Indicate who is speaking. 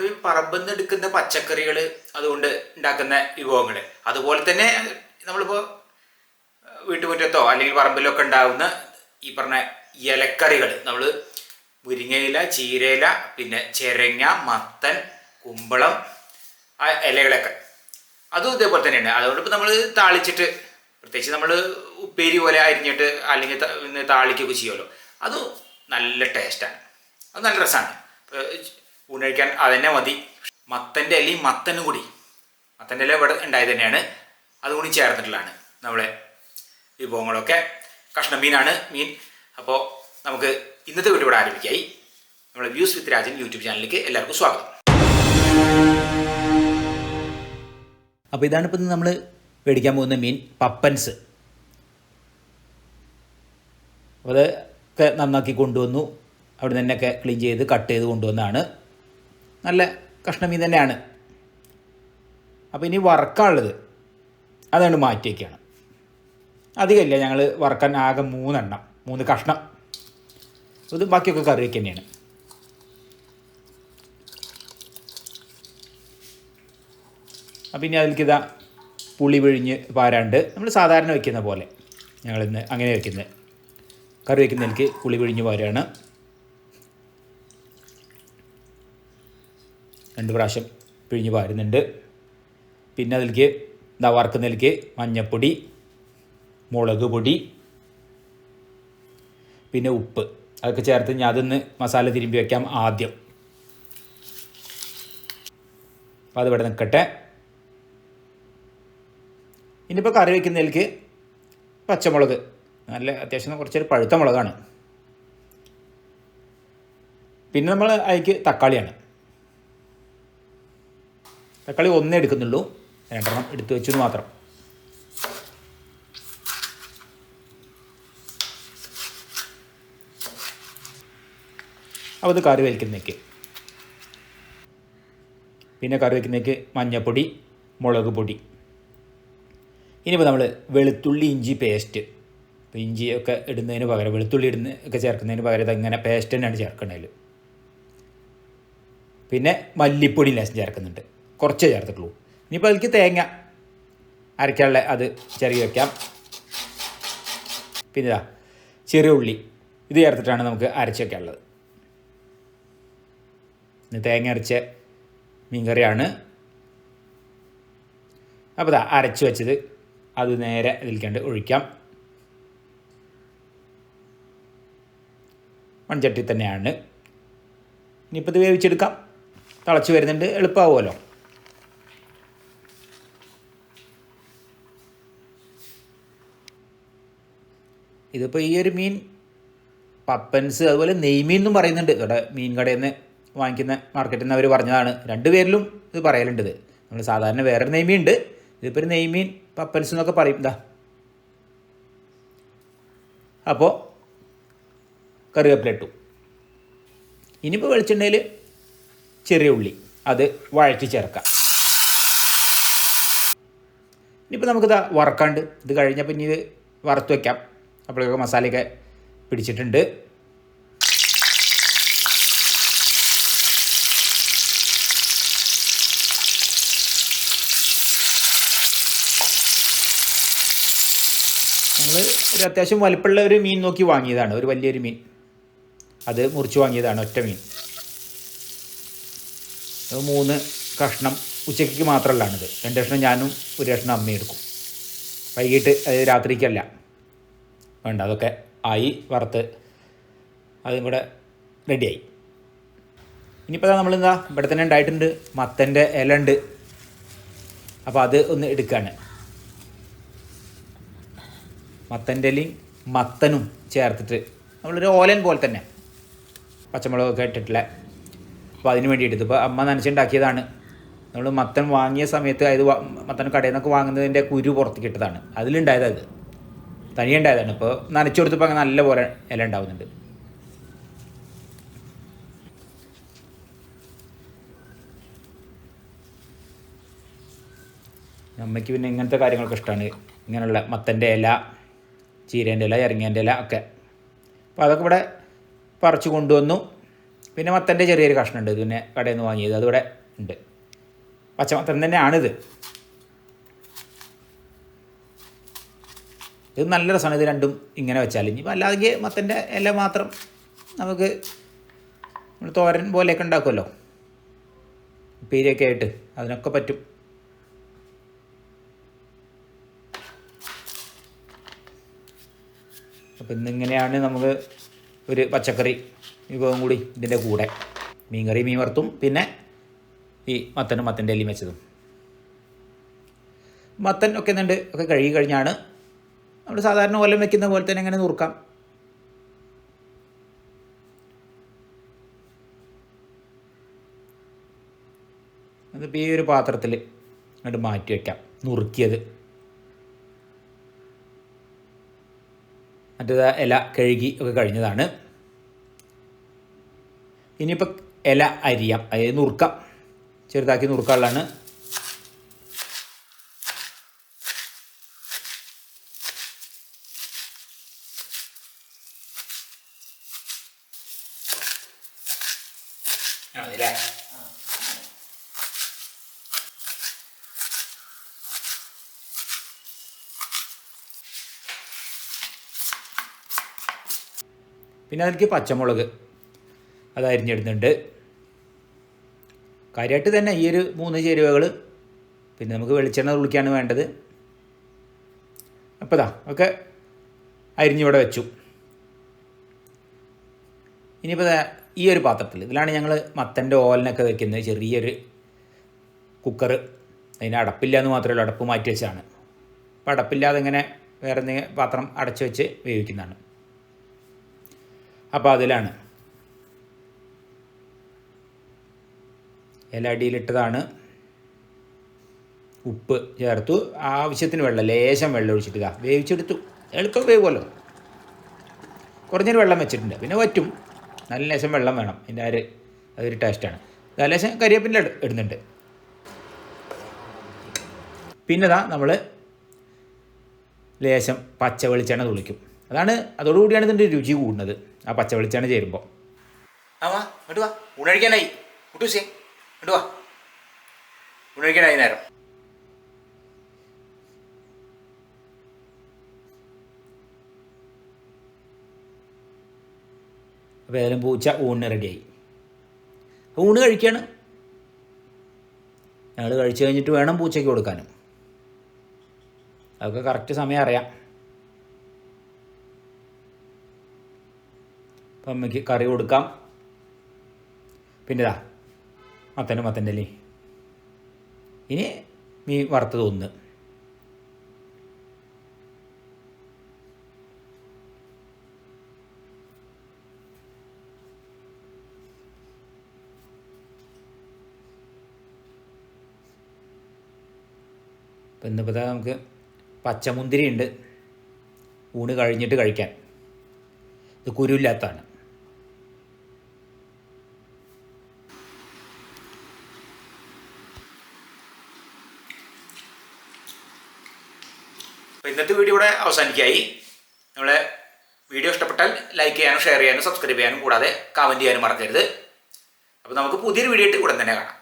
Speaker 1: നമ്മൾ പറമ്പിൽ നിന്ന് എടുക്കുന്ന പച്ചക്കറികൾ അതുകൊണ്ട് ഉണ്ടാക്കുന്ന വിഭവങ്ങൾ അതുപോലെ തന്നെ നമ്മളിപ്പോൾ വീട്ടുമുറ്റത്തോ അല്ലെങ്കിൽ പറമ്പിലോ ഒക്കെ ഉണ്ടാകുന്ന ഈ പറഞ്ഞ ഇലക്കറികൾ നമ്മൾ മുരിങ്ങയില ചീരയില പിന്നെ ചെരങ്ങ മത്തൻ കുമ്പളം ആ ഇലകളൊക്കെ. അതും ഇതേപോലെ തന്നെയാണ്. അതുകൊണ്ട് ഇപ്പോൾ നമ്മൾ താളിച്ചിട്ട് പ്രത്യേകിച്ച് നമ്മൾ ഉപ്പേരി പോലെ അരിഞ്ഞിട്ട് അല്ലെങ്കിൽ താളിക്കൊക്കെ ചെയ്യുമല്ലോ. അത് നല്ല ടേസ്റ്റാണ്. അത് നല്ല രസമാണ് ഊണ് കഴിക്കാൻ അതന്നെ മതി. മത്തന്റെ ഇലയും മത്തനും കൂടി. മത്തന്റെ ഇല ഇവിടെ ഉണ്ടായത് തന്നെയാണ്. അതുകൂടി ചേർന്നിട്ടുള്ളതാണ് നമ്മളെ വിഭവങ്ങളൊക്കെ. കഷ്ണം മീനാണ് മീൻ. അപ്പോൾ നമുക്ക് ഇന്നത്തെ വീഡിയോ ഇവിടെ ആരംഭിക്കായി. നമ്മുടെ വ്യൂസ് വിത്ത് രാജൻ യൂട്യൂബ് ചാനലിലേക്ക് എല്ലാവർക്കും സ്വാഗതം. അപ്പോൾ ഇതാണ് ഇപ്പം നമ്മൾ മേടിക്കാൻ പോകുന്ന മീൻ പപ്പൻസ്. അത് നന്നാക്കി കൊണ്ടുവന്നു. അവിടെ നിന്നൊക്കെ ക്ലീൻ ചെയ്ത് കട്ട് ചെയ്ത് കൊണ്ടുവന്നതാണ്. നല്ല കഷ്ണം മീൻ തന്നെയാണ് അപ്പോൾ ഇനി വറക്കാനുള്ളത് അതാണ് മാറ്റി വയ്ക്കുകയാണ് അധികമില്ല ഞങ്ങൾ വറക്കാൻ ആകെ മൂന്നെണ്ണം മൂന്ന് കഷ്ണം. ഇത് ബാക്കിയൊക്കെ കറി വയ്ക്കുക തന്നെയാണ് അപ്പം ഇനി അതിലേക്ക് ഇതാ പുളി പിഴിഞ്ഞ് പാരാണ്ട് നമ്മൾ സാധാരണ വയ്ക്കുന്ന പോലെ ഞങ്ങളിന്ന് അങ്ങനെ വയ്ക്കുന്നത് കറി വയ്ക്കുന്നതിലേക്ക് പുളി പിഴിഞ്ഞ് പാരാണ് രണ്ട് പ്രാവശ്യം പിഴിഞ്ഞ് പാരുന്നുണ്ട് പിന്നെ അതിലേക്ക് എന്താ വറുക്കുന്നതിലേക്ക് മഞ്ഞപ്പൊടി മുളക് പൊടി പിന്നെ ഉപ്പ്. അതൊക്കെ ചേർത്ത് ഞാൻ അതൊന്ന് മസാല തിരുമ്പി വയ്ക്കാം ആദ്യം. അപ്പോൾ അതിവിടെ നിൽക്കട്ടെ. ഇനിയിപ്പോൾ കറി വയ്ക്കുന്നതിലേക്ക് പച്ചമുളക്. നല്ല അത്യാവശ്യം കുറച്ചൊരു പഴുത്ത മുളകാണ്. പിന്നെ നമ്മൾ അതിലേക്ക് തക്കാളിയാണ്. തക്കാളി ഒന്നേ എടുക്കുന്നുള്ളൂ. രണ്ടെണ്ണം എടുത്തു വെച്ചു മാത്രം. അപ്പോൾ ഇത് കറി വയ്ക്കുന്നേക്ക്. പിന്നെ കറി വയ്ക്കുന്നേക്ക് മഞ്ഞൾപ്പൊടി മുളക് പൊടി. ഇനിയിപ്പോൾ നമ്മൾ വെളുത്തുള്ളി ഇഞ്ചി പേസ്റ്റ് ഇപ്പോൾ ഇഞ്ചി ഒക്കെ ഇടുന്നതിന് പകരം വെളുത്തുള്ളി ഇടുന്ന ഒക്കെ ചേർക്കുന്നതിന് പകരം ഇതങ്ങനെ പേസ്റ്റ് തന്നെയാണ് ചേർക്കേണ്ടത് പിന്നെ മല്ലിപ്പൊടി ലേശം ചേർക്കുന്നുണ്ട്. കുറച്ചേ ചേർത്തിട്ടുള്ളൂ. ഇനിയിപ്പോൾ അതിലേക്ക് തേങ്ങ അരക്കാനുള്ള അത് ചെറിയ വയ്ക്കാം പിന്നെ ഇതാ ചെറിയ ഉള്ളി. ഇത് ചേർത്തിട്ടാണ് നമുക്ക് അരച്ച് വയ്ക്കാനുള്ളത് ഇന്ന് തേങ്ങ അരച്ച മീൻകറിയാണ്. അപ്പോൾ ഇതാ അരച്ച് വെച്ചത്. അത് നേരെ ഇതിൽക്കണ്ട് ഒഴിക്കാം. മൺചട്ടി തന്നെയാണ്. ഇനിയിപ്പോൾ ഇത് വേവിച്ചെടുക്കാം. തിളച്ച് വരുന്നുണ്ട്. എളുപ്പമാവുമല്ലോ. ഇതിപ്പോൾ ഈ ഒരു മീൻ പപ്പൻസ് അതുപോലെ നെയ്മീൻ എന്നും പറയുന്നുണ്ട്. ഇവിടെ മീൻ കടയിൽ നിന്ന് വാങ്ങിക്കുന്ന മാർക്കറ്റിൽ നിന്ന് അവർ പറഞ്ഞതാണ്. രണ്ട് പേരിലും ഇത് പറയലുണ്ട് ഇത്. നമ്മൾ സാധാരണ വേറൊരു നെയ്മീൻ ഉണ്ട്. ഇതിപ്പോൾ ഒരു നെയ്മീൻ പപ്പൻസ് എന്നൊക്കെ പറയും. ഇതാ. അപ്പോൾ കറിവേപ്പില ഇട്ടു. ഇനിയിപ്പോൾ വെളിച്ചെണ്ണയിൽ ചെറിയ ഉള്ളി. അത് വഴറ്റി ചേർക്കാം. ഇനിയിപ്പോൾ നമുക്കിതാ വറക്കാണ്ട്. ഇത് കഴിഞ്ഞപ്പോൾ ഇനി ഇത് വറുത്ത് വയ്ക്കാം അപ്പോഴൊക്കെ മസാലയൊക്കെ പിടിച്ചിട്ടുണ്ട്. നമ്മൾ ഒരു അത്യാവശ്യം വലുപ്പമുള്ള ഒരു മീൻ നോക്കി വാങ്ങിയതാണ്. ഒരു വലിയൊരു മീൻ. അത് മുറിച്ച് വാങ്ങിയതാണ് ഒറ്റ മീൻ. മൂന്ന് കഷ്ണം ഉച്ചയ്ക്ക് മാത്രമല്ലാണിത് രണ്ട് കഷ്ണം ഞാനും ഒരു കഷ്ണം അമ്മയും എടുക്കും. വൈകിട്ട് രാത്രിക്കല്ല. വേണ്ട അതൊക്കെ ആയി വറുത്ത് അതും കൂടെ റെഡിയായി ഇനിയിപ്പോൾ എന്താ ഇവിടെ തന്നെ ഉണ്ടായിട്ടുണ്ട് മത്തന്റെ ഇല ഉണ്ട്. അപ്പോൾ അത് ഒന്ന് എടുക്കുകയാണ് മത്തന്റെ ഇലയും മത്തനും ചേർത്തിട്ട് നമ്മളൊരു ഓലൻ പോലെ തന്നെ പച്ചമുളകൊക്കെ ഇട്ടിട്ടില്ല? അപ്പോൾ അതിന് വേണ്ടി എടുത്തു ഇപ്പോൾ അമ്മ നനച്ചുണ്ടാക്കിയതാണ്. നമ്മൾ മത്തൻ വാങ്ങിയ സമയത്ത് അതായത് മത്തൻ കടയിൽ നിന്നൊക്കെ വാങ്ങുന്നതിന്റെ കുരു പുറത്തേക്ക് ഇട്ടതാണ്. അതിലുണ്ടായത് അത്. തനിയെ ഉണ്ടായതാണ് ഇപ്പോൾ നനച്ചു കൊടുത്തപ്പോൾ അങ്ങനെ നല്ല പോലെ ഇല ഉണ്ടാവുന്നുണ്ട്. അമ്മയ്ക്ക് പിന്നെ ഇങ്ങനത്തെ കാര്യങ്ങളൊക്കെ ഇഷ്ടമാണ് ഇങ്ങനെയുള്ള മത്തന്റെ ഇല ചീരേന്റെ ഇല ഇറങ്ങിയന്റെ ഇല ഒക്കെ. അപ്പോൾ അതൊക്കെ ഇവിടെ പറിച്ച് കൊണ്ടുവന്നു. പിന്നെ മത്തന്റെ ചെറിയൊരു കഷ്ണമുണ്ട്. ഇത് പിന്നെ കടയിൽ നിന്ന് വാങ്ങിയത്. അതിവിടെ ഉണ്ട്. പച്ചമത്തൻ തന്നെയാണിത്. ഇത് നല്ല രസമാണ് ഇത് രണ്ടും ഇങ്ങനെ വെച്ചാൽ ഇനിയിപ്പോൾ അല്ലാതെ മത്തന്റെ ഇല മാത്രം നമുക്ക് നമ്മൾ തോരൻ പോലെയൊക്കെ ഉണ്ടാക്കുമല്ലോ. ഉപ്പേരിയൊക്കെ ആയിട്ട് അതിനൊക്കെ പറ്റും. അപ്പോൾ ഇന്നിങ്ങനെയാണ് നമുക്ക് ഒരു പച്ചക്കറി വിഭവം കൂടി ഇതിന്റെ കൂടെ. മീൻകറി മീൻ വറുത്തും പിന്നെ ഈ മത്തനും മത്തന്റെ എലിയും വെച്ചതും. മത്തൻ ഒക്കെ എന്നുണ്ട് ഒക്കെ കഴുകി കഴിഞ്ഞാണ് നമ്മൾ സാധാരണ ഓലം വെക്കുന്ന പോലെ തന്നെ ഇങ്ങനെ നുറുക്കാം. അതിപ്പോൾ ഈ ഒരു പാത്രത്തിൽ അങ്ങോട്ട് മാറ്റി വയ്ക്കാം നുറുക്കിയത്. മറ്റേത് ഇല കഴുകി ഒക്കെ കഴിഞ്ഞതാണ്. ഇനിയിപ്പോൾ ഇല അരിയാം. അതായത് നുറുക്കാം. ചെറുതാക്കി നുറുക്കാനുള്ളതാണ്. പിന്നെ അതിലേക്ക് പച്ചമുളക് അത് അരിഞ്ഞിടുന്നുണ്ട്. കാര്യമായിട്ട് തന്നെ ഈ ഒരു മൂന്ന് ചേരുവകൾ പിന്നെ നമുക്ക് വെളിച്ചെണ്ണ തുളിക്കാണ് വേണ്ടത്. അപ്പോൾ ഇതാ ഒക്കെ അരിഞ്ഞിവിടെ വെച്ചു. ഇനിയിപ്പോൾ ഈ ഒരു പാത്രത്തിൽ ഇതിലാണ് ഞങ്ങൾ മത്തന്റെ ഓലനൊക്കെ വെക്കുന്നത് ചെറിയൊരു കുക്കർ അതിന് അടപ്പില്ല എന്ന് മാത്രമേ ഉള്ളൂ അടപ്പ് മാറ്റി വെച്ചാണ് അപ്പോൾ അടപ്പില്ലാതെ ഇങ്ങനെ വേറെ എന്തെങ്കിലും പാത്രം അടച്ചു വെച്ച് വേവിക്കുന്നതാണ്. അപ്പോൾ അതിലാണ്. ഇല അടിയിലിട്ടതാണ്. ഉപ്പ് ചേർത്തു. ആവശ്യത്തിന് വെള്ളം ലേശം വെള്ളം ഒഴിച്ചിട്ട് ഇതാ വേവിച്ചെടുത്തു. എളുപ്പം വേവുമല്ലോ. കുറഞ്ഞൊരു വെള്ളം വെച്ചിട്ടുണ്ട്. പിന്നെ വറ്റും. നല്ല ലേശം വെള്ളം വേണം. എന്റെ ആര് അതൊരു ടേസ്റ്റാണ് ലേശം കരിവേപ്പിന്റെ ഇടുന്നുണ്ട്. പിന്നെ ഇതാ നമ്മൾ ലേശം പച്ച വെളിച്ചെണ്ണ തുളിക്കും. അതാണ് അതോടുകൂടിയാണ് ഇതിന്റെ രുചി കൂടുന്നത്. ആ പച്ച വെളിച്ചെണ്ണ ചേരുമ്പോൾ ആ വാ ഇങ്ങോട്ട് വാ. ഊണഴിക്കാനായി. കുട്ടൂസേ ഇങ്ങോട്ട് വാ. നേരം. അപ്പോൾ ഏതായാലും പൂച്ച ഊണിന് റെഡിയായി ഊണ് കഴിക്കുകയാണ് ഞങ്ങൾ കഴിച്ചു കഴിഞ്ഞിട്ട് വേണം പൂച്ചയ്ക്ക് കൊടുക്കാനും. അതൊക്കെ കറക്റ്റ് സമയം അറിയാം. അപ്പം അമ്മയ്ക്ക് കറി കൊടുക്കാം. പിന്നെ ഇതാ മത്തനും മത്തന്റെ അല്ലേ ഇനി മീൻ വറുത്തത് ഒന്ന്. ഇപ്പം ഇന്നിപ്പോൾ നമുക്ക് പച്ചമുന്തിരി ഉണ്ട് ഊണ് കഴിഞ്ഞിട്ട് കഴിക്കാൻ. ഇത് കുരുവില്ലാത്തതാണ്. അപ്പോൾ ഇന്നത്തെ വീഡിയോ ഇവിടെ അവസാനിക്കായി. നമ്മളെ വീഡിയോ ഇഷ്ടപ്പെട്ടാൽ ലൈക്ക് ചെയ്യാനും ഷെയർ ചെയ്യാനും സബ്സ്ക്രൈബ് ചെയ്യാനും കൂടാതെ കമന്റ് ചെയ്യാനും മറക്കരുത്. അപ്പോൾ നമുക്ക് പുതിയൊരു വീഡിയോ ആയിട്ട് ഉടൻ തന്നെ കാണാം.